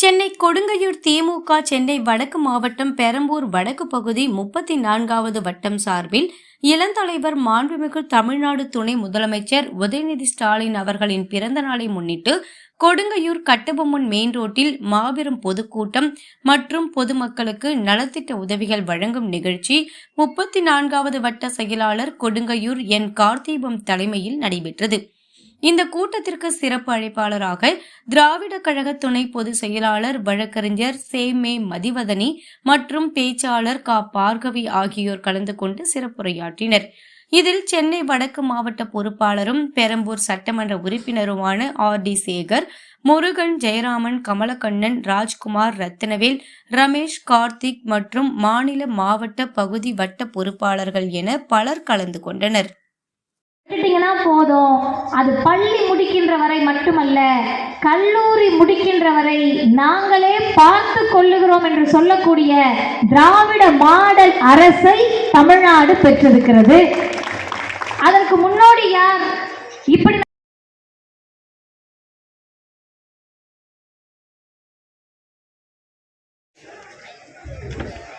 சென்னை கொடுங்கையூர் திமுக சென்னை வடக்கு மாவட்டம் பெரம்பூர் வடக்கு பகுதி முப்பத்தி நான்காவது வட்டம் சார்பில் இளந்தலைவர் மாண்புமிகு தமிழ்நாடு துணை முதலமைச்சர் உதயநிதி ஸ்டாலின் அவர்களின் பிறந்த நாளை முன்னிட்டு கொடுங்கையூர் கட்டபொம்மன் மெயின் ரோட்டில் மாபெரும் பொதுக்கூட்டம் மற்றும் பொதுமக்களுக்கு நலத்திட்ட உதவிகள் வழங்கும் நிகழ்ச்சி முப்பத்தி நான்காவது வட்ட செயலாளர் கொடுங்கையூர் என் கார்த்தீபம் தலைமையில் நடைபெற்றது. இந்த கூட்டத்திற்கு சிறப்பு அழைப்பாளராக திராவிட கழக துணை பொதுச் செயலாளர் வழக்கறிஞர் சேமே மதிவதனி மற்றும் பேச்சாளர் கா. பார்கவி ஆகியோர் கலந்து கொண்டு சிறப்புரையாற்றினர். இதில் சென்னை வடக்கு மாவட்ட பொறுப்பாளரும் பெரம்பூர் சட்டமன்ற உறுப்பினருமான ஆர். டி. சேகர் முருகன் ஜெயராமன் கமலக்கண்ணன் ராஜ்குமார் ரத்னவேல் ரமேஷ் கார்த்திக் மற்றும் மாநில மாவட்ட பகுதி வட்ட பொறுப்பாளர்கள் என பலர் கலந்து கொண்டனர். கேட்டீங்கன்னா போதும். அது பள்ளி முடிக்கின்ற வரை மட்டுமல்ல கல்லூரி முடிக்கின்ற வரை நாங்களே பார்த்து கொள்ளுகிறோம் என்று சொல்லக்கூடிய திராவிட மாடல் அரசை தமிழ்நாடு பெற்றிருக்கிறது. அதற்கு முன்னோடி யார்? இப்படி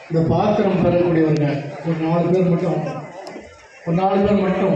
இந்த பாத்திரம் பெறக்கூடியவங்க ஒரு நாலு பேர் மட்டும். ஒரு நாலு பேர் மட்டும்.